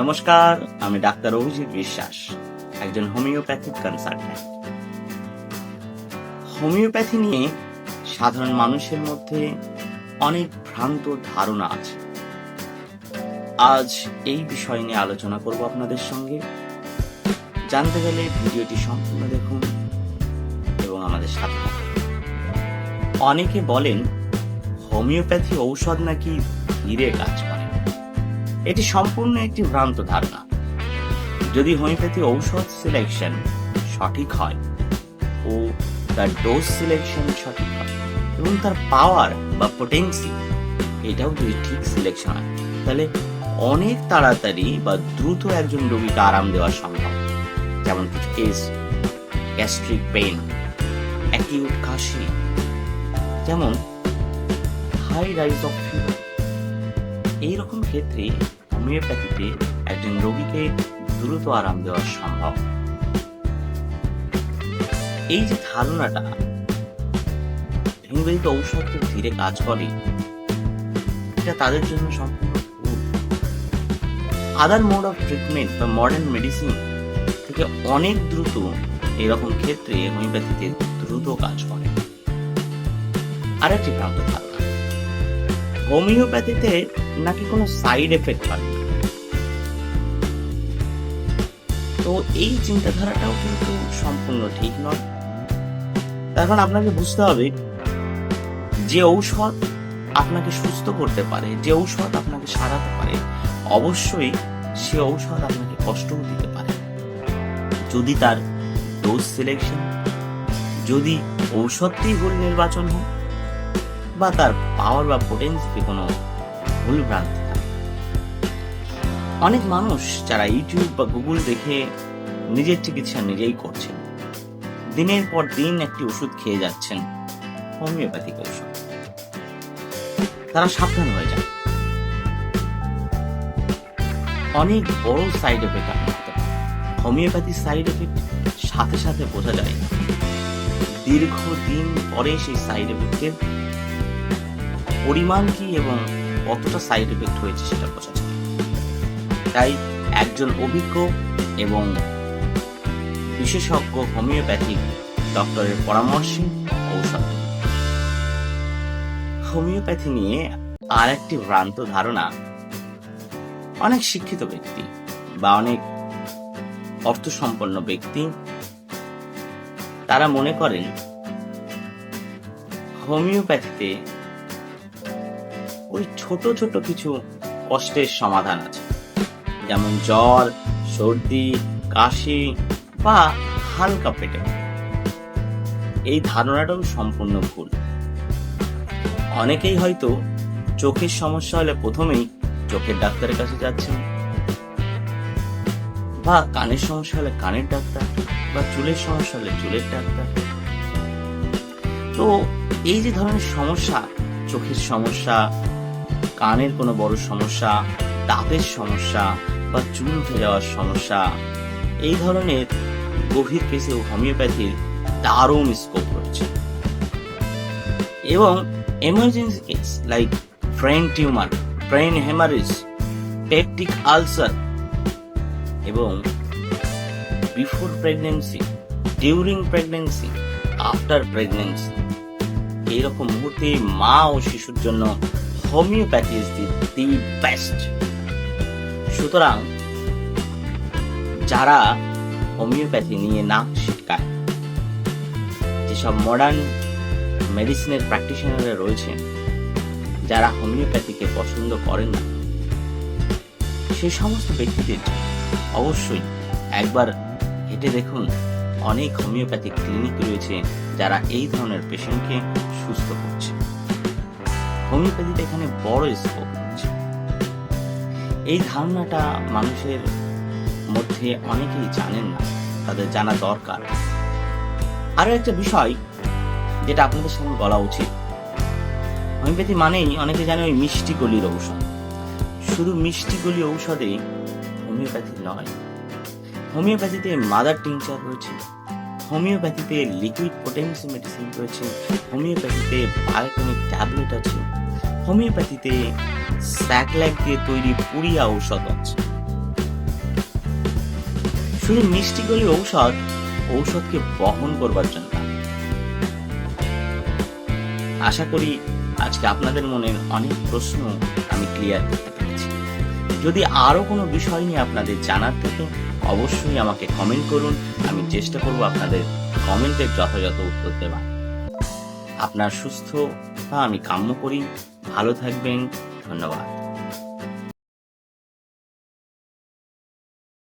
নমস্কার, আমি ডাক্তার অভিজিৎ বিশ্বাস, একজন হোমিওপ্যাথিক কনসালট্যান্ট। হোমিওপ্যাথি নিয়ে সাধারণ মানুষের মধ্যে অনেক ভ্রান্ত ধারণা আছে। আজ এই বিষয় নিয়ে আলোচনা করব আপনাদের সঙ্গে। জানতে গেলে ভিডিওটি সম্পূর্ণ দেখুন এবং আমাদের সাথে অনেকে বলেন, হোমিওপ্যাথি ঔষধ নাকি ধীরে কাজ করে। এটি সম্পূর্ণ একটি ভ্রান্ত ধারণা। যদি হোমিওপ্যাথি ঔষধ সিলেকশন সঠিক হয় ও তার ডোজ সিলেকশন সঠিক হয় এবং তার পাওয়ার বা পোটেন্সি এটাও যদি ঠিক সিলেকশন হয়, তাহলে অনেক তাড়াতাড়ি বা দ্রুত একজন রোগীকে আরাম দেওয়া সম্ভব। যেমন কিছু কেস গ্যাস্ট্রিক পেন অ্যাকিউট কাশি, যেমন হাই রাইজ অফ ফিভার এইরকম ক্ষেত্রে হোমিওপ্যাথিতে একজন রোগীকে দ্রুত আরাম দেওয়া সম্ভব। এই যে ধারণাটা হোমিওপ্যাথিক ঔষধ খুব ধীরে কাজ করে, এটা তাদের জন্য সম্পূর্ণ ভুল। আদার মোড অফ ট্রিটমেন্ট বা মডার্ন মেডিসিন থেকে অনেক দ্রুত এরকম ক্ষেত্রে হোমিওপ্যাথিতে দ্রুত কাজ করে। আরেকটি ভ্রান্ত ধারণা, হোমিওপ্যাথিতে নাকি কোনো সাইড এফেক্ট হয়? তো এই চিন্তাধারাটাও কিন্তু সম্পূর্ণ ঠিক নয়। এখন আপনাকে বুঝতে হবে, যে ঔষধ আপনাকে সুস্থ করতে পারে, যে ঔষধ আপনাকে সারাতে পারে, অবশ্যই সে ঔষধ আপনাকে কষ্টও দিতে পারে। যদি তার ডোজ সিলেকশন যদি ঔষধটি ভুল নির্বাচন হয়, বা তার পাওয়ার বা পোটেন্সিতে কোনো ভুল ভ্রান্তি অনেক মানুষ যারা ইউটিউব বা গুগল দেখে নিজের চিকিৎসা নিজেই করছেন, দিনের পর দিন একটি ওষুধ খেয়ে যাচ্ছেন হোমিওপ্যাথিক ঔষধ। তারা সাবধান হয়ে যান। অনেক বড় সাইড এফেক্ট আপনার হোমিওপ্যাথি সাইড এফেক্ট সাথে সাথে বোঝা যায়। না দীর্ঘদিন পরে সেই সাইড এফেক্টের পরিমাণ কি এবং কতটা সাইড এফেক্ট হয়েছে সেটা বোঝা যায়। তাই একজন অভিজ্ঞ এবং বিশেষজ্ঞ হোমিওপ্যাথিক ডক্টরের পরামর্শে ঔষধ। হোমিওপ্যাথি নিয়ে আর একটি ভ্রান্ত ধারণা, অনেক শিক্ষিত ব্যক্তি বা অনেক অর্থসম্পন্ন ব্যক্তি, তারা মনে করেন, হোমিওপ্যাথিতে ওই ছোট ছোট কিছু কষ্টের সমাধান আছে। যেমন জ্বর সর্দি, কাশি বা হালকা পেটে এই ধারণাটাও সম্পূর্ণ ভুল। অনেকেই হয়তো চোখের সমস্যা হলে প্রথমেই চোখের ডাক্তারের কাছে যাচ্ছেন। বা কানের সমস্যা হলে কানের ডাক্তার বা চুলের সমস্যা হলে চুলের ডাক্তার। তো এই যে ধরনের সমস্যা, চোখের সমস্যা কানের কোনো বড় সমস্যা, দাঁতের সমস্যা বা চুল উঠে যাওয়ার সমস্যা, এই ধরনের গভীর কেসেও হোমিওপ্যাথির দারুণ স্কোপ রয়েছে। এবং emergency case like brain tumour brain haemorrhage peptic ulcer এবং before pregnancy during pregnancy after pregnancy এইরকম মুহূর্তে মা ও শিশুর জন্য homeopathy is the the best সুতরাং যারা হোমিওপ্যাথি নিয়ে না শিক্ষায় যেসব মডার্ন মেডিসিনের প্র্যাকটিশনাররা রয়েছেন, যারা হোমিওপ্যাথিকে পছন্দ করেন না সেই সমস্ত ব্যক্তিদের অবশ্যই একবার হেঁটে দেখুন, অনেক হোমিওপ্যাথিক ক্লিনিক রয়েছে যারা এই ধরনের পেশেন্টকে সুস্থ করছে। হোমিওপ্যাথিতে এখানে বড় স্কোপ রয়েছে। এই ধারণাটা মানুষের মধ্যে অনেকেই জানেন না, তাদের জানা দরকার। আরও একটা বিষয় যেটা আপনাদের সামনে বলা উচিত। হোমিওপ্যাথি মানেই অনেকে জানে ওই মিষ্টি গলির ঔষধ। শুধু মিষ্টি গলি ঔষধে হোমিওপ্যাথি নয়, হোমিওপ্যাথিতে মাদার টিংচার রয়েছে, হোমিওপ্যাথিতে লিকুইড পোটেন্সি মেডিসিন রয়েছে, হোমিওপ্যাথিতে বায়োটনিক ট্যাবলেট আছে হোমিওপ্যাথিতে স্যাকল্যাক দিয়ে তৈরি পুরিয়া ঔষধ আছে। শুধু মিষ্টি গলি ঔষধ, ঔষধকে বহন করবার জন্য। আশা করি আজকে আপনাদের মনের অনেক প্রশ্ন আমি ক্লিয়ার করতে পেরেছি। যদি আরও কোনো বিষয় নিয়ে আপনাদের জানার থাকে, অবশ্যই আমাকে কমেন্ট করুন। আমি চেষ্টা করব আপনাদের কমেন্টের যথাযথ উত্তর দেওয়ার। আপনার সুস্থ বা আমি কাম্য করি। ভালো থাকবেন ধন্যবাদ।